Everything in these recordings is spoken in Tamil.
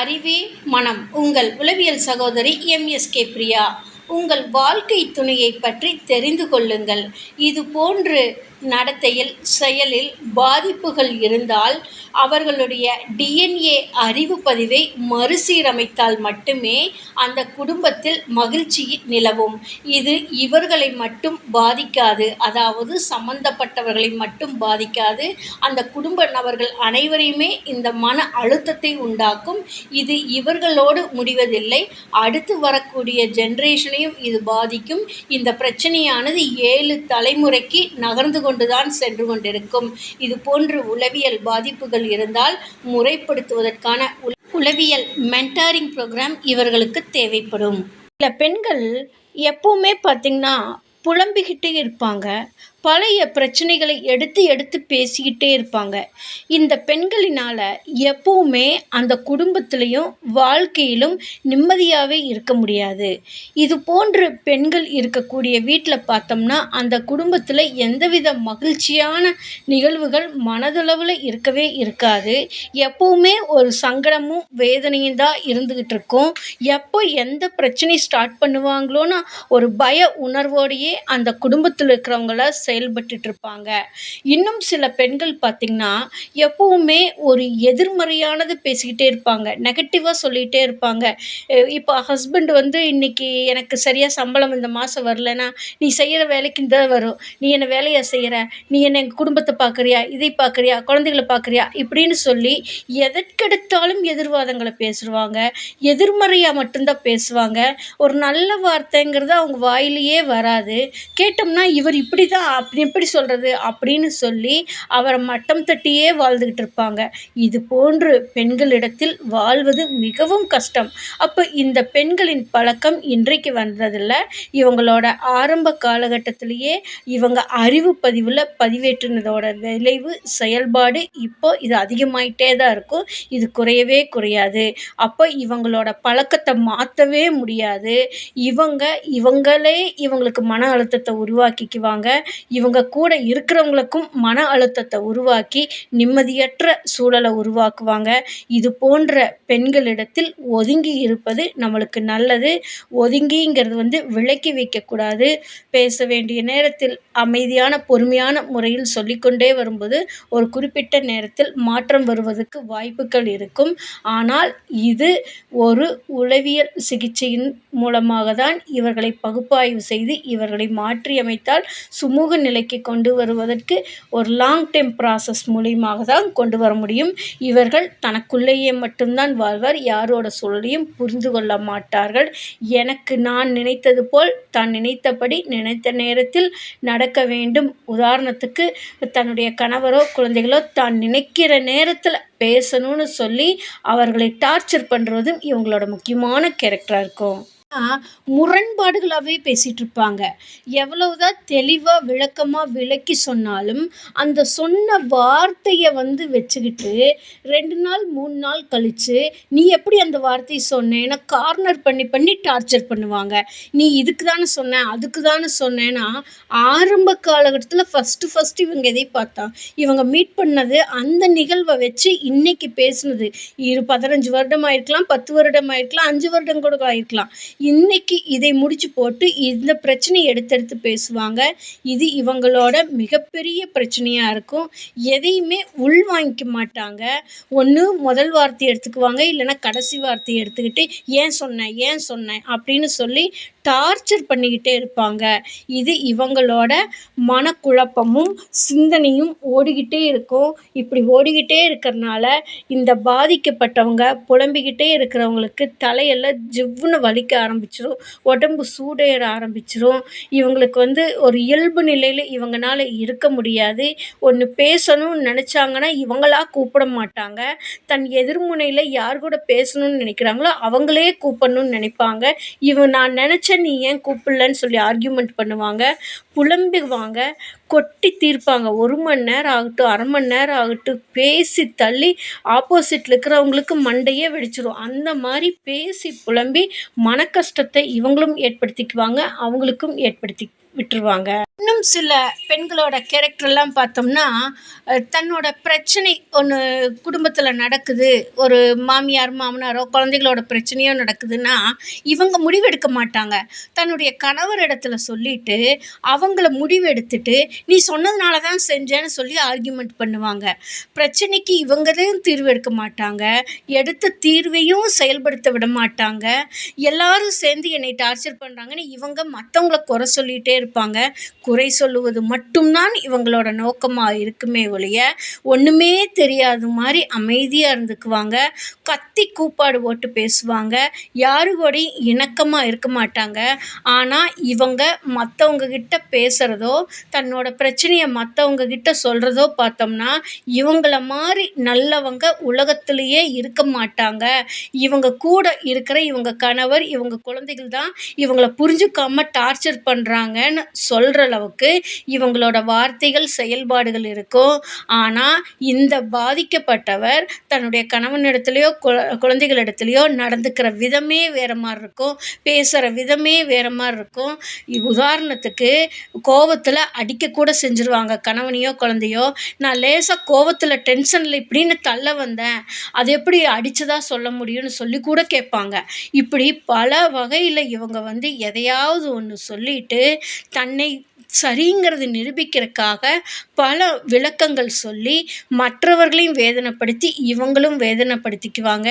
அறிவே மனம். உங்கள் உளவியல் சகோதரி எம்எஸ்கே பிரியா. உங்கள் வாழ்க்கை துணையைப் பற்றி தெரிந்து கொள்ளுங்கள். இது போன்று நடத்தையில் செயலில் பாதிப்புகள் இருந்தால் அவர்களுடைய டிஎன்ஏ அறிவு பதிவை மறுசீரமைத்தால் மட்டுமே அந்த குடும்பத்தில் மகிழ்ச்சி நிலவும். இது இவர்களை மட்டும் பாதிக்காது அதாவது சம்பந்தப்பட்டவர்களை மட்டும் பாதிக்காது. அந்த குடும்ப நபர்கள் அனைவரையுமே இந்த மன அழுத்தத்தை உண்டாக்கும். இது இவர்களோடு முடிவதில்லை. அடுத்து வரக்கூடிய ஜென்ரேஷன் ஜென்ரேஷனையும் இது பாதிக்கும். இந்த பிரச்சனையானது ஏழு தலைமுறைக்கு நகர்ந்து கொண்டுதான் சென்று கொண்டிருக்கும். இது போன்று உளவியல் பாதிப்புகள் இருந்தால் முறைப்படுத்துவதற்கான உளவியல் மென்டாரிங் ப்ரோக்ராம் இவர்களுக்கு தேவைப்படும். சில பெண்கள் எப்பவுமே பார்த்திங்கன்னா புலம்பிக்கிட்டே இருப்பாங்க. பழைய பிரச்சனைகளை எடுத்து எடுத்து பேசிக்கிட்டே இருப்பாங்க. இந்த பெண்களினால் எப்பவுமே அந்த குடும்பத்துலேயும் வாழ்க்கையிலும் நிம்மதியாகவே இருக்க முடியாது. இது போன்று பெண்கள் இருக்கக்கூடிய வீட்டில் பார்த்தோம்னா அந்த குடும்பத்தில் எந்தவித மகிழ்ச்சியான நிகழ்வுகள் மனதளவில் இருக்கவே இருக்காது. எப்பவுமே ஒரு சங்கடமும் வேதனையும் தான் இருந்துக்கிட்டு இருக்கும். எப்போ எந்த பிரச்சனை ஸ்டார்ட் பண்ணுவாங்களோன்னு ஒரு பய உணர்வோடையே அந்த குடும்பத்தில் இருக்கிறவங்கள செயல்பட்டுட்டு இருப்பாங்க இன்னும் சில பெண்கள் பார்த்திங்கன்னா எப்பவுமே ஒரு எதிர்மறையானது பேசிக்கிட்டே இருப்பாங்க. நெகட்டிவாக சொல்லிகிட்டே இருப்பாங்க. இப்போ ஹஸ்பண்ட் வந்து இன்னைக்கு எனக்கு சரியாக சம்பளம் இந்த மாதம் வரலன்னா நீ செய்கிற வேலைக்கு இந்த வரும். நீ என்ன வேலையை செய்கிற நீ என்ன எங்கள் குடும்பத்தை பார்க்குறியா இதை பார்க்குறியா குழந்தைகளை பார்க்குறியா இப்படின்னு சொல்லி எதற்கெடுத்தாலும் எதிர்வாதங்களை பேசுவாங்க. எதிர்மறையாக மட்டும்தான் பேசுவாங்க. ஒரு நல்ல வார்த்தைங்கிறது அவங்க வாயிலேயே வராது. கேட்டோம்னா இவர் இப்படி தான் அப்படி எப்படி சொல்கிறது அப்படின்னு சொல்லி அவரை மட்டம் தட்டியே வாழ்ந்துக்கிட்டு இருப்பாங்க. இது போன்று பெண்களிடத்தில் வாழ்வது மிகவும் கஷ்டம். அப்போ இந்த பெண்களின் பழக்கம் இன்றைக்கு வந்ததில்லை. இவங்களோட ஆரம்ப காலகட்டத்திலேயே இவங்க அறிவு பதிவில் பதிவேற்றினதோட விளைவு செயல்பாடு இப்போ இது அதிகமாயிட்டே தான் இருக்கும். இது குறையவே குறையாது. அப்போ இவங்களோட பழக்கத்தை மாற்றவே முடியாது. இவங்க இவங்களே இவங்களுக்கு மன அழுத்தத்தை உருவாக்கிக்குவாங்க. இவங்க கூட இருக்கிறவங்களுக்கும் மன அழுத்தத்தை உருவாக்கி நிம்மதியற்ற சூழலை உருவாக்குவாங்க. இது போன்ற பெண்களிடத்தில் ஒதுங்கி இருப்பது நம்மளுக்கு நல்லது. ஒதுங்கிங்கிறது வந்து விலக்கி வைக்கக்கூடாது. பேச வேண்டிய நேரத்தில் அமைதியான பொறுமையான முறையில் சொல்லிக்கொண்டே வரும்போது ஒரு குறிப்பிட்ட நேரத்தில் மாற்றம் வருவதற்கு வாய்ப்புகள் இருக்கும். ஆனால் இது ஒரு உளவியல் சிகிச்சையின் மூலமாக தான் இவர்களை பகுப்பாய்வு செய்து இவர்களை மாற்றியமைத்தால் சுமூக நிலைக்கு கொண்டு வருவதற்கு ஒரு லாங் டைம் ப்ராசஸ் மூலியமாக தான் கொண்டு வர முடியும். இவர்கள் தனக்குள்ளேயே மட்டும்தான் வாழ்வார். யாரோட சூழலையும் புரிந்து கொள்ள மாட்டார்கள். எனக்கு நான் நினைத்தது போல் தான் நினைத்தபடி நினைத்த நேரத்தில் நடக்க வேண்டும். உதாரணத்துக்கு தன்னுடைய கணவரோ குழந்தைகளோ தான் நினைக்கிற நேரத்தில் பேசணும்னு சொல்லி அவர்களை டார்ச்சர் பண்ணுறதும் இவங்களோட முக்கியமான கேரக்டராக இருக்கும். முரண்பாடுகளாகவே பேசிகிட்டு இருப்பாங்க எவ்வளவுதான் தெளிவாக விளக்கமாக விளக்கி சொன்னாலும் அந்த சொன்ன வார்த்தையை வந்து வச்சுக்கிட்டு ரெண்டு நாள் மூணு நாள் கழித்து நீ எப்படி அந்த வார்த்தையை சொன்னேன்னா கார்னர் பண்ணி பண்ணி டார்ச்சர் பண்ணுவாங்க. நீ இதுக்கு தானே சொன்ன? அதுக்கு தானே சொன்னேன்னா ஆரம்ப காலகட்டத்தில் ஃபஸ்ட்டு ஃபஸ்ட்டு இவங்க எதை பார்த்தா இவங்க மீட் பண்ணது அந்த நிகழ்வை வச்சு இன்னைக்கு பேசுனது. இரு பதினஞ்சு வருடம் ஆயிருக்கலாம் பத்து வருடம் ஆயிருக்கலாம் அஞ்சு வருடம் கூட ஆயிருக்கலாம். இன்னைக்கு இதை முடிச்சு போட்டு இந்த பிரச்சனையை எடுத்தெடுத்து பேசுவாங்க. இது இவங்களோட மிகப்பெரிய பிரச்சனையாக இருக்கும். எதையுமே உள் வாங்கிக்க மாட்டாங்க. ஒன்று முதல் வார்த்தையை எடுத்துக்குவாங்க. இல்லைன்னா கடைசி வார்த்தையை எடுத்துக்கிட்டு ஏன் சொன்னேன் ஏன் சொன்னேன் அப்படின்னு சொல்லி டார்ச்சர் பண்ணிக்கிட்டே இருப்பாங்க. இது இவங்களோட மனக்குழப்பமும் சிந்தனையும் ஓடிக்கிட்டே இருக்கும். இப்படி ஓடிக்கிட்டே இருக்கிறனால இந்த பாதிக்கப்பட்டவங்க புலம்பிக்கிட்டே இருக்கிறவங்களுக்கு தலையெல்லாம் ஜிவ்வுன்னு வலிக்க ஆரம்பிச்சிடும் உடம்பு சூடேற ஆரம்பிச்சிடும் இவங்களுக்கு வந்து ஒரு இயல்பு நிலையில் இவங்களால இருக்க முடியாது. ஒன்று பேசணும்னு நினச்சாங்கன்னா இவங்களா கூப்பிட மாட்டாங்க. தன் எதிர்முனையில் யார் கூட பேசணும்னு நினைக்கிறாங்களோ அவங்களே கூப்பிடணும்னு நினைப்பாங்க. இவன் நான் நினச்ச நீ ஏன் கூப்பிடலன்னு சொல்லி ஆர்கியூமெண்ட் பண்ணுவாங்க புலம்புவாங்க கொட்டி தீர்ப்பாங்க. ஒரு மணி நேரம் ஆகட்டும் அரை மணி நேரம் ஆகட்டும் பேசி தள்ளி ஆப்போசிட்டில் இருக்கிறவங்களுக்கு மண்டையே வெடிச்சிடும் அந்த மாதிரி பேசி புலம்பி மன கஷ்டத்தை இவங்களும் ஏற்படுத்திக்குவாங்க அவங்களுக்கும் ஏற்படுத்தி விட்டுருவாங்க. இன்னும் சில பெண்களோட கேரக்டர்லாம் பார்த்தோம்னா தன்னோட பிரச்சனை ஒன்று குடும்பத்தில் நடக்குது. ஒரு மாமியார் மாமனாரோ குழந்தைகளோட பிரச்சனையோ நடக்குதுன்னா இவங்க முடிவெடுக்க மாட்டாங்க. தன்னுடைய கணவர் இடத்துல சொல்லிட்டு அவங்கள முடிவெடுத்துட்டு நீ சொன்னதுனால தான் செஞ்சேன்னு சொல்லி ஆர்கியூமெண்ட் பண்ணுவாங்க. பிரச்சனைக்கு இவங்களையும் தீர்வு எடுக்க மாட்டாங்க. எடுத்த தீர்வையும் செயல்படுத்த விட மாட்டாங்க. எல்லாரும் சேர்ந்து என்னை டார்ச்சர் பண்ணுறாங்கன்னு இவங்க மற்றவங்கள குறை சொல்லிகிட்டே இருப்பாங்க. குறை சொல்லுவது மட்டும்தான் இவங்களோட நோக்கமாக இருக்குமே ஒழிய ஒன்றுமே தெரியாத மாதிரி அமைதியாக இருந்துக்குவாங்க. கத்தி கூப்பாடு போட்டு பேசுவாங்க. யாருக்கூடையும் இணக்கமாக இருக்க மாட்டாங்க. ஆனால் இவங்க மற்றவங்க கிட்ட பேசுகிறதோ தன்னோட பிரச்சனையை மற்றவங்க கிட்ட சொல்கிறதோ பார்த்தோம்னா இவங்கள மாதிரி நல்லவங்க உலகத்திலேயே இருக்க மாட்டாங்க. இவங்க கூட இருக்கிற இவங்க கணவர் இவங்க குழந்தைகள் தான் இவங்கள புரிஞ்சுக்காம டார்ச்சர் பண்ணுறாங்க பண்ணுறாங்கன்னு சொல்கிற அளவுக்கு இவங்களோட வார்த்தைகள் செயல்பாடுகள் இருக்கும். ஆனால் இந்த பாதிக்கப்பட்டவர் தன்னுடைய கணவனிடத்துலையோ குழந்தைகளிடத்துலையோ நடந்துக்கிற விதமே வேறு மாதிரி இருக்கும். பேசுகிற விதமே வேறு மாதிரி இருக்கும். உதாரணத்துக்கு கோவத்தில் அடிக்கக்கூட செஞ்சுருவாங்க. கணவனையோ குழந்தையோ நான் லேசாக கோவத்தில் டென்ஷனில் இப்படின்னு தள்ள வந்தேன். அது எப்படி அடித்ததாக சொல்ல முடியும்னு சொல்லி கூட கேட்பாங்க. இப்படி பல வகையில் இவங்க வந்து எதையாவது ஒன்று சொல்லிட்டு தன்னை சரிங்கிறது நிரூபிக்கிறதுக்காக பல விளக்கங்கள் சொல்லி மற்றவர்களையும் வேதனைப்படுத்தி இவங்களும் வேதனைப்படுத்திக்குவாங்க.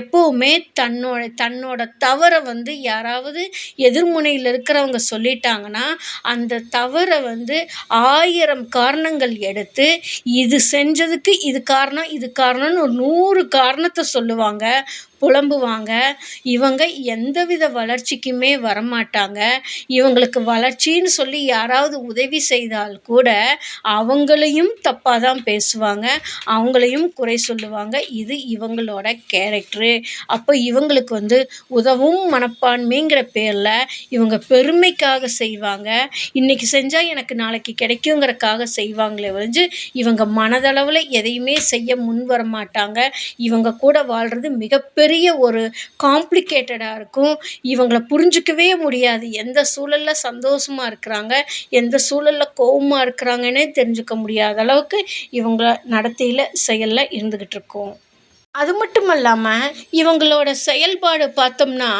எப்போவுமே தன்னோட தன்னோட தவறை வந்து யாராவது எதிர்முனையில் இருக்கிறவங்க சொல்லிட்டாங்கன்னா அந்த தவறை வந்து ஆயிரம் காரணங்கள் எடுத்து இது செஞ்சதுக்கு இது காரணம் இது காரணம்னு ஒரு நூறு காரணத்தை சொல்லுவாங்க. புலம்புவாங்க. இவங்க எந்தவித வளர்ச்சிக்குமே வரமாட்டாங்க. இவங்களுக்கு வளர்ச்சின்னு சொல்லி யாராவது உதவி செய்தால் கூட அவங்களையும் தப்பாக தான் பேசுவாங்க. அவங்களையும் குறை சொல்லுவாங்க. இது இவங்களோட கேரக்டரு. அப்போ இவங்களுக்கு வந்து உதவும் மனப்பான்மைங்கிற பேரில் இவங்க பெருமைக்காக செய்வாங்க. இன்றைக்கி செஞ்சால் எனக்கு நாளைக்கு கிடைக்குங்கிறக்காக செய்வாங்களே ஒழிஞ்சு இவங்க மனதளவில் எதையுமே செய்ய முன் வர மாட்டாங்க இவங்க கூட வாழ்கிறது மிகப்பெரிய பெரிய ஒரு காம்ப்ளிகேட்டடாக இருக்கும். இவங்கள புரிஞ்சிக்கவே முடியாது. எந்த சூழலில் சந்தோஷமாக இருக்கிறாங்க? எந்த சூழலில் கோபமாக இருக்கிறாங்கன்னே தெரிஞ்சுக்க முடியாத அளவுக்கு இவங்க நடத்தையில் செயலில் இருந்துக்கிட்டு இருக்கோம். அது மட்டும் இல்லாமல் இவங்களோட செயல்பாடு பார்த்தோம்னா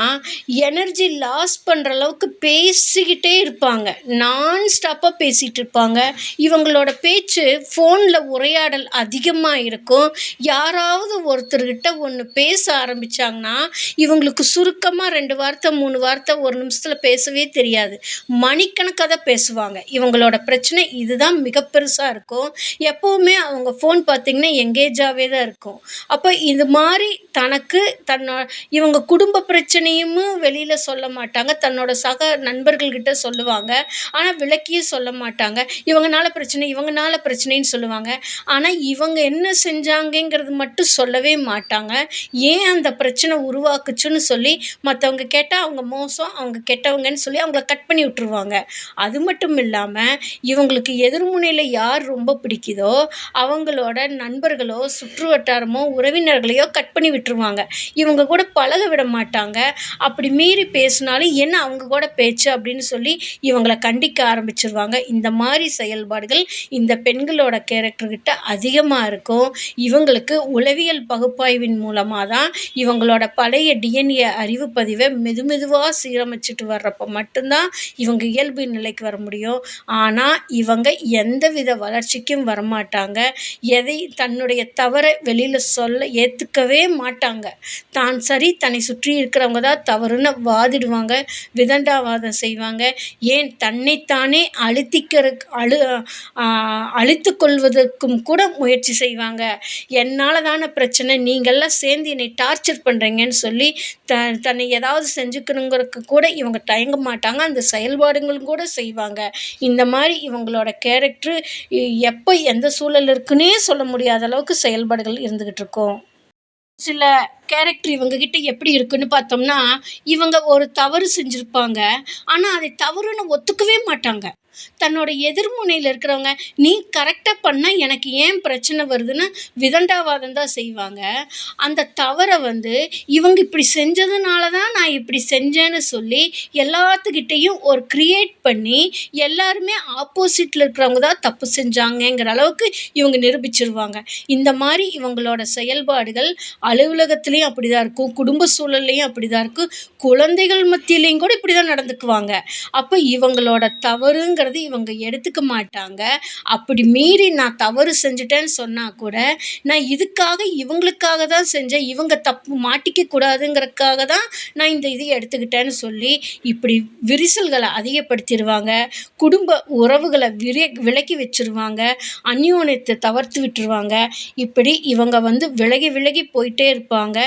எனர்ஜி லாஸ் பண்ணுற அளவுக்கு பேசிக்கிட்டே இருப்பாங்க. நான் ஸ்டாப்பாக பேசிகிட்டு இருப்பாங்க. இவங்களோட பேச்சு ஃபோனில் உரையாடல் அதிகமாக இருக்கும். யாராவது ஒருத்தர்கிட்ட ஒன்று பேச ஆரம்பித்தாங்கன்னா இவங்களுக்கு சுருக்கமாக ரெண்டு வார்த்தை மூணு வார்த்தை ஒரு நிமிஷத்தில் பேசவே தெரியாது. மணிக்கணக்காக தான் பேசுவாங்க. இவங்களோட பிரச்சனை இதுதான் மிக பெருசாக இருக்கும். எப்போவுமே அவங்க ஃபோன் பார்த்திங்கன்னா எங்கேஜாகவே தான் இருக்கும். அப்போ இது மாதிரி தனக்கு தன்னோ இவங்க குடும்ப பிரச்சனையும் வெளியில் சொல்ல மாட்டாங்க. தன்னோட சக நண்பர்கள்கிட்ட சொல்லுவாங்க. ஆனால் விளக்கியும் சொல்ல மாட்டாங்க. இவங்கனால பிரச்சனை இவங்கனால பிரச்சனைன்னு சொல்லுவாங்க. ஆனால் இவங்க என்ன செஞ்சாங்கங்கிறது மட்டும் சொல்லவே மாட்டாங்க. ஏன் அந்த பிரச்சனை உருவாக்குச்சுன்னு சொல்லி மற்றவங்க கேட்டால் அவங்க மோசம் அவங்க கெட்டவங்கன்னு சொல்லி அவங்கள கட் பண்ணி விட்டுருவாங்க. அது மட்டும் இல்லாமல் இவங்களுக்கு எதிர்முனையில் யார் ரொம்ப பிடிக்குதோ அவங்களோட நண்பர்களோ சுற்று வட்டாரமோ உறவினர் உறவினர்களையோ கட் பண்ணி விட்டுருவாங்க. இவங்க கூட பழக விட மாட்டாங்க. அப்படி மீறி பேசினாலும் என்ன அவங்க கூட பேச்சு அப்படின்னு சொல்லி இவங்களை கண்டிக்க ஆரம்பிச்சிருவாங்க. இந்த மாதிரி செயல்பாடுகள் இந்த பெண்களோட கேரக்டர்கிட்ட அதிகமாக இருக்கும். இவங்களுக்கு உளவியல் பகுப்பாய்வின் மூலமாக தான் இவங்களோட பழைய டிஎன்ஏ அறிவு பதிவை மெது மெதுவாக சீரமைச்சிட்டு வர்றப்போ மட்டும்தான் இவங்க இயல்பு நிலைக்கு வர முடியும். ஆனால் இவங்க எந்தவித வளர்ச்சிக்கும் வரமாட்டாங்க. எதை தன்னுடைய தவறை வெளியில் சொல்ல ஏற்றுக்கவே மாட்டாங்க. தான் சரி தன்னை சுற்றி இருக்கிறவங்க தான் தவறுன்னு வாதிடுவாங்க விதண்டாவாதம் செய்வாங்க. ஏன்? தன்னைத்தானே அழுத்திக்கிற அழு அழித்து கொள்வதற்கும் கூட முயற்சி செய்வாங்க. என்னால் தானே பிரச்சனை? நீங்கள்லாம் சேர்ந்து என்னை டார்ச்சர் பண்ணுறீங்கன்னு சொல்லி த தன்னை ஏதாவது செஞ்சுக்கணுங்கிறதுக்கு கூட இவங்க தயங்க மாட்டாங்க. அந்த செயல்பாடுங்களும் கூட செய்வாங்க. இந்த மாதிரி இவங்களோட கேரக்டரு எப்போ எந்த சூழல் இருக்குன்னே சொல்ல முடியாத அளவுக்கு செயல்பாடுகள் இருந்துக்கிட்டு இருக்கும். சில கேரக்டர் இவங்கக்கிட்ட எப்படி இருக்குன்னு பார்த்தோம்னா இவங்க ஒரு தவறு செஞ்சுருப்பாங்க. ஆனால் அதை தவறுன்னு ஒத்துக்கவே மாட்டாங்க. தன்னோட எதிர்முனையில் இருக்கிறவங்க, "நீ கரெக்டாக பண்ணால் எனக்கு ஏன் பிரச்சனை வருதுன்னு" விதண்டாவாதம் தான் செய்வாங்க. அந்த தவறை வந்து இவங்க இப்படி செஞ்சதுனால தான் நான் இப்படி செஞ்சேன்னு சொல்லி எல்லாத்துக்கிட்டேயும் ஒரு க்ரியேட் பண்ணி எல்லாருமே ஆப்போசிட்டில் இருக்கிறவங்க தான் தப்பு செஞ்சாங்கங்கிற அளவுக்கு இவங்க நிரூபிச்சிருவாங்க இந்த மாதிரி இவங்களோட செயல்பாடுகள் அலுவலகத்துலையும் அப்படி தான் இருக்கும். குடும்ப சூழல்லயும் அப்படிதான் இருக்கும். குழந்தைகள் மத்தியிலையும் கூட இப்படி தான் நடந்துக்குவாங்க. அப்போ இவங்களோட அப்படிங்கிறது இவங்க எடுத்துக்க மாட்டாங்க. அப்படி மீறி நான் தவறு செஞ்சுட்டேன்னு சொன்னால் கூட, நான் இதுக்காக இவங்களுக்காக தான் செஞ்சேன். இவங்க தப்பு மாட்டிக்க கூடாதுங்கிறதுக்காக தான் நான் இந்த இது எடுத்துக்கிட்டேன்னு சொல்லி, இப்படி விரிசல்களை அதிகப்படுத்திடுவாங்க குடும்ப உறவுகளை விரி விலக்கி வச்சுருவாங்க. அந்யோன்யத்தை தவிர்த்து விட்டுருவாங்க. இப்படி இவங்க வந்து விலகி விலகி போயிட்டே இருப்பாங்க.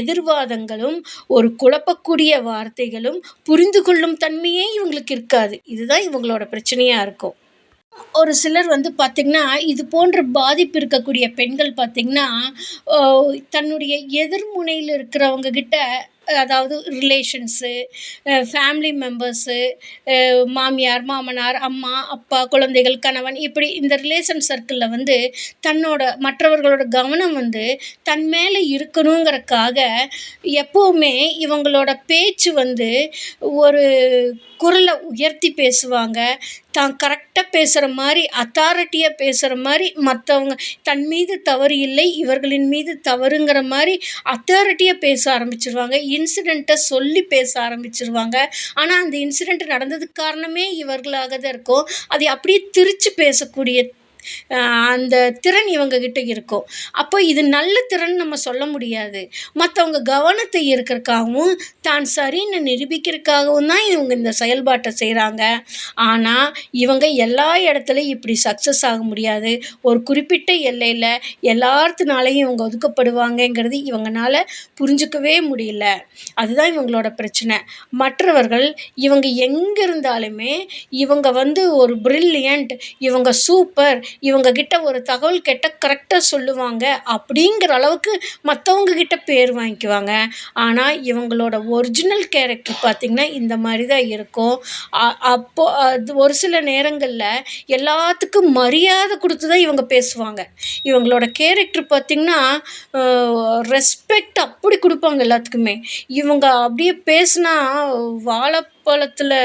எதிர்வாதங்களும், ஒரு குழப்பக்கூடிய வார்த்தைகளும், புரிந்து கொள்ளும் தன்மையே இவங்களுக்கு இருக்காது. இதுதான் இவங்களோட பிரச்சனை பிரச்சனையாக இருக்கும். ஒரு சிலர் வந்து பார்த்திங்கன்னா இது போன்ற பாதிப்பு இருக்கக்கூடிய பெண்கள் பார்த்தீங்கன்னா, தன்னுடைய எதிர்முனையில் இருக்கிறவங்கக்கிட்ட அதாவது ரிலேஷன்ஸு, ஃபேமிலி மெம்பர்ஸு, மாமியார், மாமனார், அம்மா, அப்பா, குழந்தைகள், கணவன் இப்படி இந்த ரிலேஷன் சர்க்கிளில் வந்து தன்னோட மற்றவர்களோட கவனம் வந்து தன் மேலே இருக்கணுங்கிறக்காக, எப்போவுமே இவங்களோட பேச்சு வந்து ஒரு குரலை உயர்த்தி பேசுவாங்க. தான் கரெக்டாக பேசுகிற மாதிரி அத்தாரிட்டியாக பேசுகிற மாதிரி மற்றவங்க தன் மீது தவறு இல்லை, இவர்களின் மீது தவறுங்கிற மாதிரி அத்தாரிட்டியாக பேச ஆரம்பிச்சிருவாங்க இன்சிடெண்ட்டை சொல்லி பேச ஆரம்பிச்சிருவாங்க ஆனால் அந்த இன்சிடெண்ட் நடந்ததுக்கு காரணமே இவர்களாக தான் இருக்கும். அதை அப்படியே திரித்து பேசக்கூடிய அந்த திறன் இவங்கக்கிட்ட இருக்கும். அப்போ இது நல்ல திறன் நம்ம சொல்ல முடியாது. மற்றவங்க கவனத்தை ஈர்க்கறக்காகவும், தான் சரின்னு நிரூபிக்கிறதுக்காகவும் தான் இவங்க இந்த செயல்பாட்டை செய்கிறாங்க ஆனால் இவங்க எல்லா இடத்துலையும் இப்படி சக்ஸஸ் ஆக முடியாது. ஒரு குறிப்பிட்ட எல்லையில் எல்லாத்துனாலையும் இவங்க ஒதுக்கப்படுவாங்கங்கிறது இவங்கனால புரிஞ்சுக்கவே முடியல. அதுதான் இவங்களோட பிரச்சனை. மற்றவர்கள் இவங்க எங்கே இருந்தாலுமே, இவங்க வந்து ஒரு ப்ரில்லியண்ட் இவங்க சூப்பர், இவங்க கிட்ட ஒரு தகவல் கேட்டால் கரெக்டாக சொல்லுவாங்க, அப்படிங்கிற அளவுக்கு மற்றவங்க கிட்ட பேர் வாங்கிக்குவாங்க. ஆனால் இவங்களோட ஒரிஜினல் கேரக்டர் பார்த்திங்கன்னா இந்த மாதிரி தான் இருக்கும். அ அப்போ அது ஒரு சில நேரங்களில் எல்லாத்துக்கும் மரியாதை கொடுத்து தான் இவங்க பேசுவாங்க. இவங்களோட கேரக்டர் பார்த்திங்கன்னா ரெஸ்பெக்ட் அப்படி கொடுப்பாங்க எல்லாத்துக்குமே. இவங்க அப்படியே பேசுனா குளத்தில்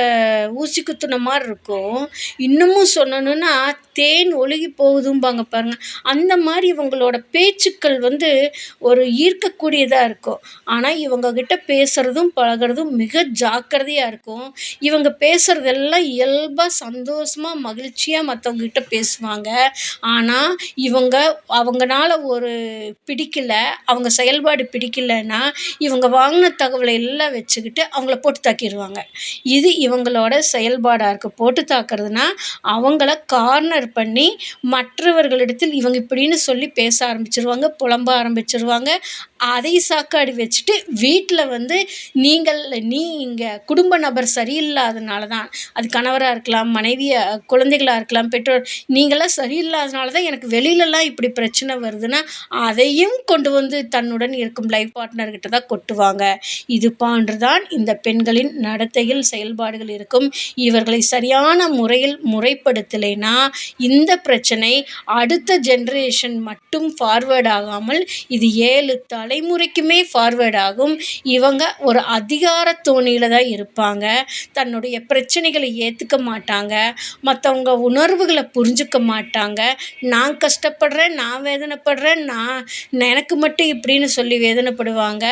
ஊசி குத்துன மாதிரி இருக்கும். இன்னமும் சொல்லணுன்னா தேன் ஒழுகி போகுதும்பாங்க பாருங்க. அந்த மாதிரி இவங்களோட பேச்சுக்கள் வந்து ஒரு ஈர்க்கக்கூடியதாக இருக்கும். ஆனால் இவங்கக்கிட்ட பேசுகிறதும் பழகுறதும் மிக ஜாக்கிரதையாக இருக்கும். இவங்க பேசுகிறதெல்லாம் இயல்பாக சந்தோஷமாக மகிழ்ச்சியாக மற்றவங்கக்கிட்ட பேசுவாங்க. ஆனால் இவங்க அவங்கனால ஒரு பிடிக்கல, அவங்க செயல்பாடு பிடிக்கலன்னா, இவங்க வாங்கின தகவலை எல்லாம் வச்சுக்கிட்டு அவங்கள போட்டு தாக்கிடுவாங்க இது இவங்களோட செயல்பாடாக இருக்குது போட்டு தாக்குறதுன்னா, அவங்கள கார்னர் பண்ணி மற்றவர்களிடத்தில் இவங்க இப்படின்னு சொல்லி பேச ஆரம்பிச்சிருவாங்க புலம்ப ஆரம்பிச்சிருவாங்க. அதை சாக்காடி வச்சுட்டு வீட்டில் வந்து நீங்கள் நீங்கள் குடும்ப நபர் சரியில்லாதனால தான், அது கணவராக இருக்கலாம், மனைவியாக குழந்தைகளாக இருக்கலாம், பெற்றோர் நீங்களாம் சரியில்லாதனால தான் எனக்கு வெளியிலலாம் இப்படி பிரச்சனை வருதுன்னா, அதையும் கொண்டு வந்து தன்னுடன் இருக்கும் லைஃப் பார்ட்னர்கிட்ட தான் கொட்டுவாங்க. இது போன்று தான் இந்த பெண்களின் நடத்தையில், செயல்பாடுகள் இருக்கும். இவர்களை சரியான முறையில் முறைப்படுத்தலைன்னா, இந்த பிரச்சனை அடுத்த ஜென்ரேஷன் மட்டும் ஃபார்வேர்ட் ஆகாமல், இது 7 தலைமுறைக்குமே ஃபார்வேர்ட் ஆகும். இவங்க ஒரு அதிகார தோணியில் தான் இருப்பாங்க. தன்னுடைய பிரச்சனைகளை ஏற்றுக்க மாட்டாங்க. மற்றவங்க உணர்வுகளை புரிஞ்சுக்க மாட்டாங்க. நான் கஷ்டப்படுறேன், நான் வேதனைப்படுறேன், நான் எனக்கு மட்டும் இப்படின்னு சொல்லி வேதனைப்படுவாங்க.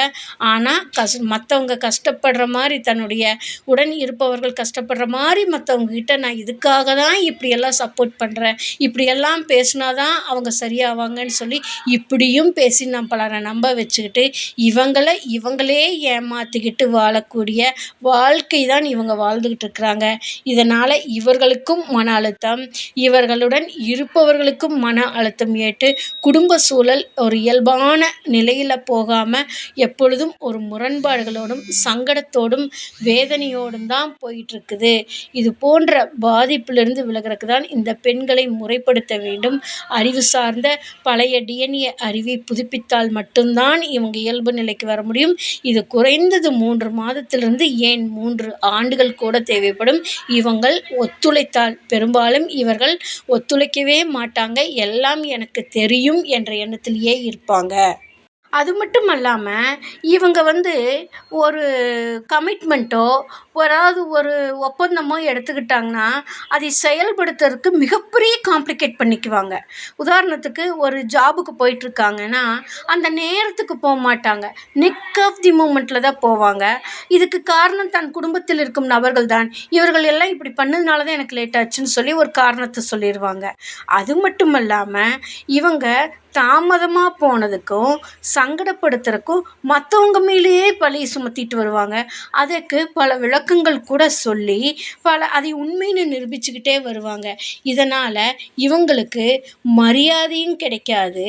ஆனால் கஷ் மற்றவங்க கஷ்டப்படுற மாதிரி தன்னுடைய உடன் இருப்பவர்கள் கஷ்டப்படுற மாதிரி மற்றவங்ககிட்ட நான் இதுக்காக தான் இப்படியெல்லாம் சப்போர்ட் பண்ணுறேன் இப்படியெல்லாம் பேசினா தான் அவங்க சரியாவாங்கன்னு சொல்லி, இப்படியும் பேசி நான் பலரை நம்ப வச்சுக்கிட்டு, இவங்களை இவங்களே ஏமாத்திக்கிட்டு வாழக்கூடிய வாழ்க்கை தான் இவங்க வாழ்ந்துக்கிட்டு இருக்கிறாங்க. இதனால் இவர்களுக்கும் மன அழுத்தம், இவர்களுடன் இருப்பவர்களுக்கும் மன அழுத்தம் ஏற்று குடும்ப சூழல் ஒரு இயல்பான நிலையில் போகாமல் எப்பொழுதும் ஒரு முரண்பாடுகளோடும், சங்கடத்தோடும், வேதனையோடும் தான் போயிட்டுருக்குது. இது போன்ற பாதிப்பிலிருந்து விலகுறதுக்கு தான் இந்த பெண்களை முறைப்படுத்த வேண்டும். அறிவு சார்ந்த பழைய டி.என்.ஏ அறிவை புதுப்பித்தால் மட்டும்தான் தான் இவங்க இயல்பு நிலைக்கு வர முடியும். இது குறைந்தது மூன்று மாதத்திலிருந்து ஏன் மூன்று ஆண்டுகள் கூட தேவைப்படும்? இவங்கள் ஒத்துழைத்தால் பெரும்பாலும் இவர்கள் ஒத்துழைக்கவே மாட்டாங்க. எல்லாம் எனக்கு தெரியும் என்ற எண்ணத்திலேயே இருப்பாங்க. அது மட்டும் அல்லாமல் இவங்க வந்து ஒரு கமிட்மெண்ட்டோ ஏதாவது ஒரு ஒப்பந்தமோ எடுத்துக்கிட்டாங்கன்னா அதை செயல்படுத்துறதுக்கு மிகப்பெரிய காம்ப்ளிகேட் பண்ணிக்குவாங்க. உதாரணத்துக்கு ஒரு ஜாபுக்கு போயிட்டுருக்காங்கன்னா அந்த நேரத்துக்கு போக மாட்டாங்க. நிக் ஆஃப் தி மூமெண்ட்டில் தான் போவாங்க. இதுக்கு காரணம் தன் குடும்பத்தில் இருக்கும் நபர்கள் தான். இவர்கள் எல்லாம் இப்படி பண்ணதுனால தான் எனக்கு லேட் ஆச்சுன்னு சொல்லி ஒரு காரணத்தை சொல்லிடுவாங்க அது மட்டும் இல்லாமல் இவங்க தாமதமாக போனதுக்கும் சங்கடப்படுத்துறதுக்கும் மற்றவங்க மேலேயே பழியை சுமத்திட்டு வருவாங்க. அதற்கு பல விளக்கங்கள் கூட சொல்லி பல அதை உண்மைன்னு நிரூபிச்சுக்கிட்டே வருவாங்க. இதனால் இவங்களுக்கு மரியாதையும் கிடைக்காது.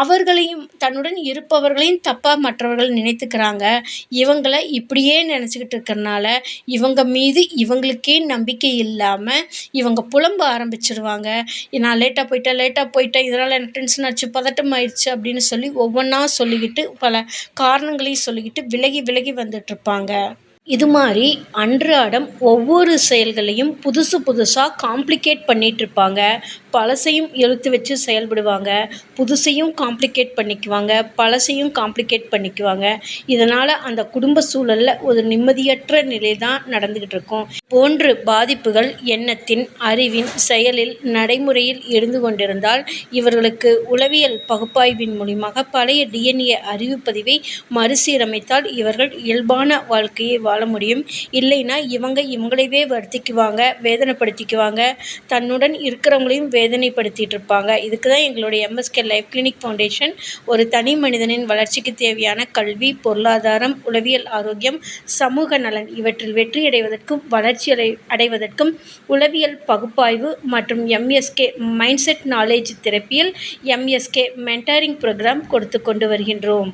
அவர்களையும் தன்னுடன் இருப்பவர்களையும் தப்பாக மற்றவர்கள் நினைத்துக்கிறாங்க. இவங்களை இப்படியே நினச்சிக்கிட்டு இருக்கிறனால இவங்க மீது இவங்களுக்கே நம்பிக்கை இல்லாமல் இவங்க புலம்ப ஆரம்பிச்சிருவாங்க. நான் லேட்டாக போயிட்டேன் லேட்டாக போயிட்டேன் இதனால் எனக்கு டென்ஷன் ஆச்சு பதட்டம் ஆயிடுச்சு அப்படின்னு சொல்லி ஒவ்வொன்றா சொல்லிக்கிட்டு பல காரணங்களையும் சொல்லிக்கிட்டு விலகி விலகி வந்துட்டுருப்பாங்க இது மாதிரி அன்றாடம் ஒவ்வொரு செயல்களையும் புதுசு புதுசாக காம்ப்ளிகேட் பண்ணிகிட்ருப்பாங்க பழசையும் இழுத்து வச்சு செயல்படுவாங்க. புதுசையும் காம்ப்ளிகேட் பண்ணிக்குவாங்க. பழசையும் காம்ப்ளிகேட் பண்ணிக்குவாங்க. இதனால் அந்த குடும்ப சூழலில் ஒரு நிம்மதியற்ற நிலை தான் நடந்துக்கிட்டு இருக்கும். போன்று பாதிப்புகள் எண்ணத்தின் அறிவின் செயலில் நடைமுறையில் இருந்து கொண்டிருந்தால் இவர்களுக்கு உளவியல் பகுப்பாய்வின் மூலியமாக பழைய டிஎன்ஏ அறிவுப்பதிவை மறுசீரமைத்தால் இவர்கள் இயல்பான வாழ்க்கையை வாழ முடியும். இல்லைன்னா இவங்க இவங்களையே வருத்திக்குவாங்க வேதனைப்படுத்திக்குவாங்க. தன்னுடன் இருக்கிறவங்களையும் வேதனைப்படுத்திட்டு இருப்பாங்க இதுக்கு தான் எங்களுடைய எம்எஸ்கே லைஃப் கிளினிக் ஃபவுண்டேஷன் ஒரு தனி மனிதனின் வளர்ச்சிக்கு தேவையான கல்வி பொருளாதாரம் உளவியல் ஆரோக்கியம் சமூக நலன் இவற்றில் வெற்றியடைவதற்கும் வளர்ச்சி அடை அடைவதற்கும் உளவியல் பகுப்பாய்வு மற்றும் எம்எஸ்கே மைண்ட்செட் நாலேஜ் தெரப்பியில் எம்எஸ்கே மென்டாரிங் ப்ரோக்ராம் கொடுத்து கொண்டு வருகின்றோம்.